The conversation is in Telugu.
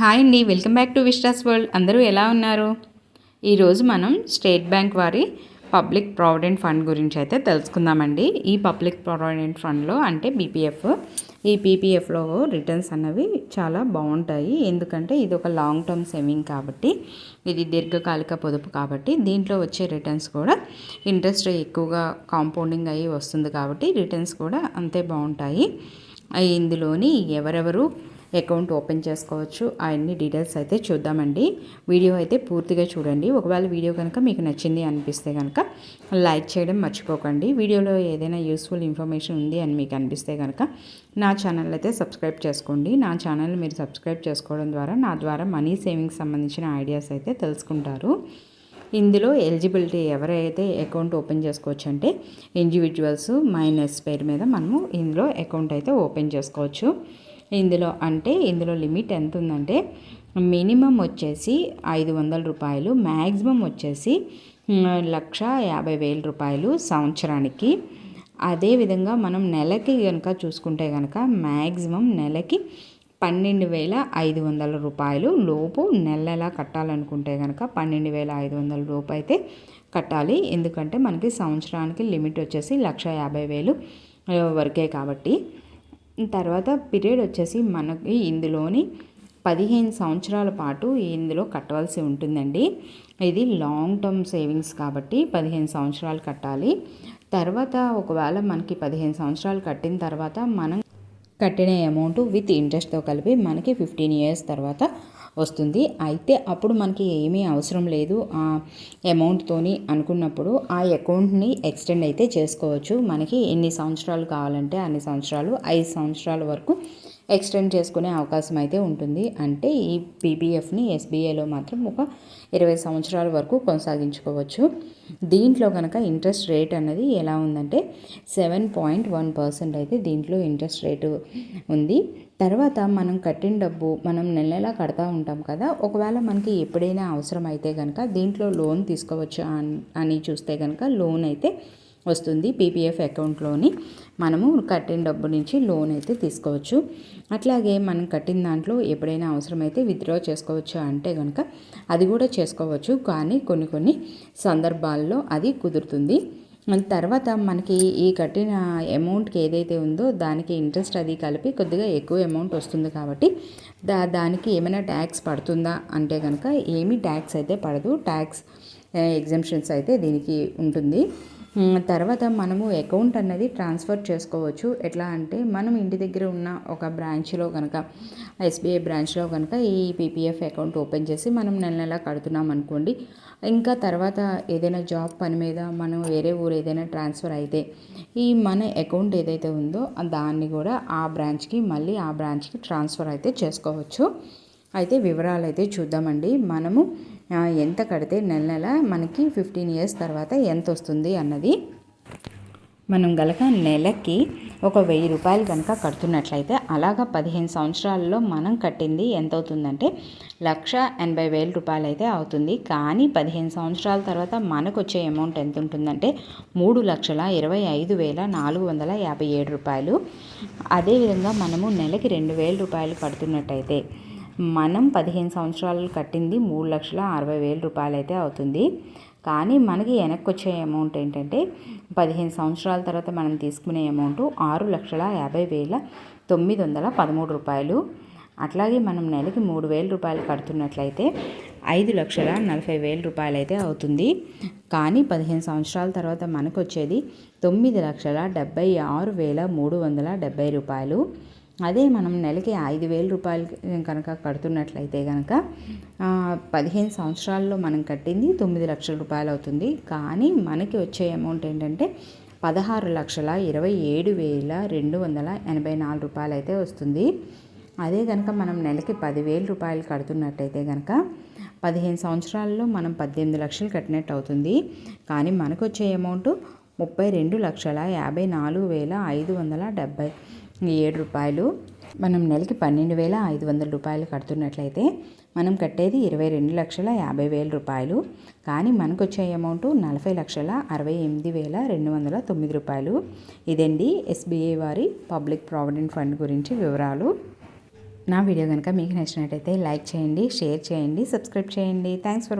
హాయ్ అండి welcome back to Vistas world. అందరూ ఎలా ఉన్నారు? ఈరోజు మనం స్టేట్ బ్యాంక్ వారి పబ్లిక్ ప్రావిడెంట్ ఫండ్ గురించి అయితే తెలుసుకుందామండి. ఈ పబ్లిక్ ప్రావిడెంట్ ఫండ్లో అంటే బీపీఎఫ్. ఈ పీపీఎఫ్లో రిటర్న్స్ అన్నవి చాలా బాగుంటాయి. ఎందుకంటే ఇది ఒక లాంగ్ టర్మ్ సేవింగ్ కాబట్టి ఇది దీర్ఘకాలిక పొదుపు కాబట్టి దీంట్లో వచ్చే రిటర్న్స్ కూడా ఇంట్రెస్ట్ ఎక్కువగా కాంపౌండింగ్ అయ్యి వస్తుంది కాబట్టి రిటర్న్స్ కూడా అంతే బాగుంటాయి. ఇందులోని ఎవరెవరు అకౌంట్ ఓపెన్ చేసుకోవచ్చు అవన్నీ డీటెయిల్స్ అయితే చూద్దామండి. వీడియో అయితే పూర్తిగా చూడండి. ఒకవేళ వీడియో కనుక మీకు నచ్చింది అనిపిస్తే కనుక లైక్ చేయడం మర్చిపోకండి. వీడియోలో ఏదైనా యూస్ఫుల్ ఇన్ఫర్మేషన్ ఉంది అని మీకు అనిపిస్తే కనుక నా ఛానల్ అయితే సబ్స్క్రైబ్ చేసుకోండి. నా ఛానల్ మీరు సబ్స్క్రైబ్ చేసుకోవడం ద్వారా నా ద్వారా మనీ సేవింగ్స్ సంబంధించిన ఐడియాస్ అయితే తెలుసుకుంటారు. ఇందులో ఎలిజిబిలిటీ ఎవరైతే అకౌంట్ ఓపెన్ చేసుకోవచ్చు అంటే ఇండివిజువల్స్ మైనస్ పేరు మీద మనము ఇందులో అకౌంట్ అయితే ఓపెన్ చేసుకోవచ్చు. ఇందులో అంటే ఇందులో లిమిట్ ఎంత ఉందంటే మినిమం వచ్చేసి ఐదు వందల రూపాయలు మ్యాక్సిమం వచ్చేసి లక్ష యాభై వేల రూపాయలు సంవత్సరానికి. అదేవిధంగా మనం నెలకి కనుక చూసుకుంటే కనుక మ్యాక్సిమం నెలకి పన్నెండు వేల ఐదు వందల రూపాయలు లోపు నెల నెల కట్టాలనుకుంటే కనుక పన్నెండు వేల ఐదు వందల రూపాయలు అయితే కట్టాలి. ఎందుకంటే మనకి సంవత్సరానికి లిమిట్ వచ్చేసి లక్ష యాభై వేలు వరకే కాబట్టి. తర్వాత పీరియడ్ వచ్చేసి మనకి ఇందులోని పదిహేను సంవత్సరాల పాటు ఇందులో కట్టవలసి ఉంటుందండి. ఇది లాంగ్ టర్మ్ సేవింగ్స్ కాబట్టి పదిహేను సంవత్సరాలు కట్టాలి. తర్వాత ఒకవేళ మనకి పదిహేను సంవత్సరాలు కట్టిన తర్వాత మనం కట్టిన అమౌంట్ విత్ ఇంట్రెస్ట్తో కలిపి మనకి ఫిఫ్టీన్ ఇయర్స్ తర్వాత వస్తుంది. అయితే అప్పుడు మనకి ఏమీ అవసరం లేదు. ఆ అమౌంట్తోని అనుకున్నప్పుడు ఆ అకౌంట్ని ఎక్స్టెండ్ అయితే చేసుకోవచ్చు. మనకి ఎన్ని సంవత్సరాలు కావాలంటే అన్ని సంవత్సరాలు ఐదు సంవత్సరాల వరకు ఎక్స్టెండ్ చేసుకునే అవకాశం అయితే ఉంటుంది. అంటే ఈ పీపీఎఫ్ని ఎస్బీఐలో మాత్రం ఒక ఇరవై సంవత్సరాల వరకు కొనసాగించుకోవచ్చు. దీంట్లో కనుక ఇంట్రెస్ట్ రేట్ అనేది ఎలా ఉందంటే సెవెన్ పాయింట్ వన్ పర్సెంట్ అయితే దీంట్లో ఇంట్రెస్ట్ రేటు ఉంది. తర్వాత మనం కట్టిన డబ్బు మనం నెల నెలా కడతా ఉంటాం కదా ఒకవేళ మనకి ఎప్పుడైనా అవసరం అయితే కనుక దీంట్లో లోన్ తీసుకోవచ్చు అని చూస్తే కనుక లోన్ అయితే వస్తుంది పీపీఎఫ్ అకౌంట్లోని. మనము కట్టిన డబ్బు నుంచి లోన్ అయితే తీసుకోవచ్చు. అట్లాగే మనం కట్టిన దాంట్లో ఎప్పుడైనా అవసరమైతే విత్డ్రా చేసుకోవచ్చు అంటే కనుక అది కూడా చేసుకోవచ్చు. కానీ కొన్ని కొన్ని సందర్భాల్లో అది కుదురుతుంది. తర్వాత మనకి ఈ కట్టిన అమౌంట్కి ఏదైతే ఉందో దానికి ఇంట్రెస్ట్ అది కలిపి కొద్దిగా ఎక్కువ అమౌంట్ వస్తుంది కాబట్టి దా దానికి ఏమైనా ట్యాక్స్ పడుతుందా అంటే కనుక ఏమీ ట్యాక్స్ అయితే పడదు. ట్యాక్స్ ఎగ్జామ్షన్స్ అయితే దీనికి ఉంటుంది. తర్వాత మనము అకౌంట్ అన్నది ట్రాన్స్ఫర్ చేసుకోవచ్చు. ఎట్లా అంటే మనం ఇంటి దగ్గర ఉన్న ఒక బ్రాంచ్లో కనుక ఎస్బీఐ బ్రాంచ్లో కనుక ఈ పీపీఎఫ్ అకౌంట్ ఓపెన్ చేసి మనం నెల నెల కడుతున్నాం అనుకోండి. ఇంకా తర్వాత ఏదైనా జాబ్ పని మీద మనం వేరే ఊరు ఏదైనా ట్రాన్స్ఫర్ అయితే ఈ మన అకౌంట్ ఏదైతే ఉందో దాన్ని కూడా ఆ బ్రాంచ్కి మళ్ళీ ఆ బ్రాంచ్కి ట్రాన్స్ఫర్ అయితే చేసుకోవచ్చు. అయితే వివరాలు అయితే చూద్దామండి. మనము ఎంత కడితే నెల నెల మనకి ఫిఫ్టీన్ ఇయర్స్ తర్వాత ఎంత వస్తుంది అన్నది మనం గలక నెలకి ఒక వెయ్యి రూపాయలు కనుక కడుతున్నట్లయితే అలాగా పదిహేను సంవత్సరాల్లో మనం కట్టింది ఎంత అవుతుందంటే లక్ష ఎనభై వేల రూపాయలు అయితే అవుతుంది. కానీ పదిహేను సంవత్సరాల తర్వాత మనకు వచ్చే అమౌంట్ ఎంత ఉంటుందంటే మూడు లక్షల ఇరవై ఐదు వేల నాలుగు వందల యాభై ఏడు రూపాయలు. అదేవిధంగా మనము నెలకి రెండు వేల రూపాయలు కడుతున్నట్టయితే మనం పదిహేను సంవత్సరాలు కట్టింది మూడు లక్షల అరవై వేల రూపాయలు అయితే అవుతుంది. కానీ మనకి వెనక్కి వచ్చే అమౌంట్ ఏంటంటే పదిహేను సంవత్సరాల తర్వాత మనం తీసుకునే అమౌంట్ ఆరు లక్షల యాభై వేల తొమ్మిది వందల పదమూడు రూపాయలు. అట్లాగే మనం నెలకి మూడు వేల రూపాయలు కడుతున్నట్లయితే ఐదు లక్షల నలభై వేల రూపాయలు అయితే అవుతుంది. కానీ పదిహేను సంవత్సరాల తర్వాత మనకు వచ్చేది తొమ్మిది లక్షల డెబ్బై ఆరు వేల మూడు వందల డెబ్బై రూపాయలు. అదే మనం నెలకి ఐదు వేల రూపాయలు కనుక కడుతున్నట్లయితే కనుక పదిహేను సంవత్సరాల్లో మనం కట్టింది తొమ్మిది లక్షల రూపాయలు అవుతుంది. కానీ మనకి వచ్చే అమౌంట్ ఏంటంటే పదహారు లక్షల ఇరవై ఏడు వేల రెండు వందల ఎనభై నాలుగు రూపాయలు అయితే వస్తుంది. అదే కనుక మనం నెలకి పదివేల రూపాయలు కడుతున్నట్టయితే కనుక పదిహేను సంవత్సరాల్లో మనం పద్దెనిమిది లక్షలు కట్టినట్టు అవుతుంది. కానీ మనకు వచ్చే అమౌంట్ ముప్పై రెండు లక్షల యాభై నాలుగు వేల ఐదు వందల డెబ్బై ఏడు రూపాయలు. మనం నెలకి పన్నెండు వేల ఐదు వందల రూపాయలు కడుతున్నట్లయితే మనం కట్టేది ఇరవై రెండు లక్షల యాభై వేల రూపాయలు. కానీ మనకు వచ్చే అమౌంట్ నలభై లక్షల అరవై ఎనిమిది వేల రెండు వందల తొమ్మిది రూపాయలు. ఇదండి ఎస్బీఐ వారి పబ్లిక్ ప్రావిడెంట్ ఫండ్ గురించి వివరాలు. నా వీడియో కనుక మీకు నచ్చినట్టయితే లైక్ చేయండి షేర్ చేయండి సబ్స్క్రైబ్ చేయండి. Thanks for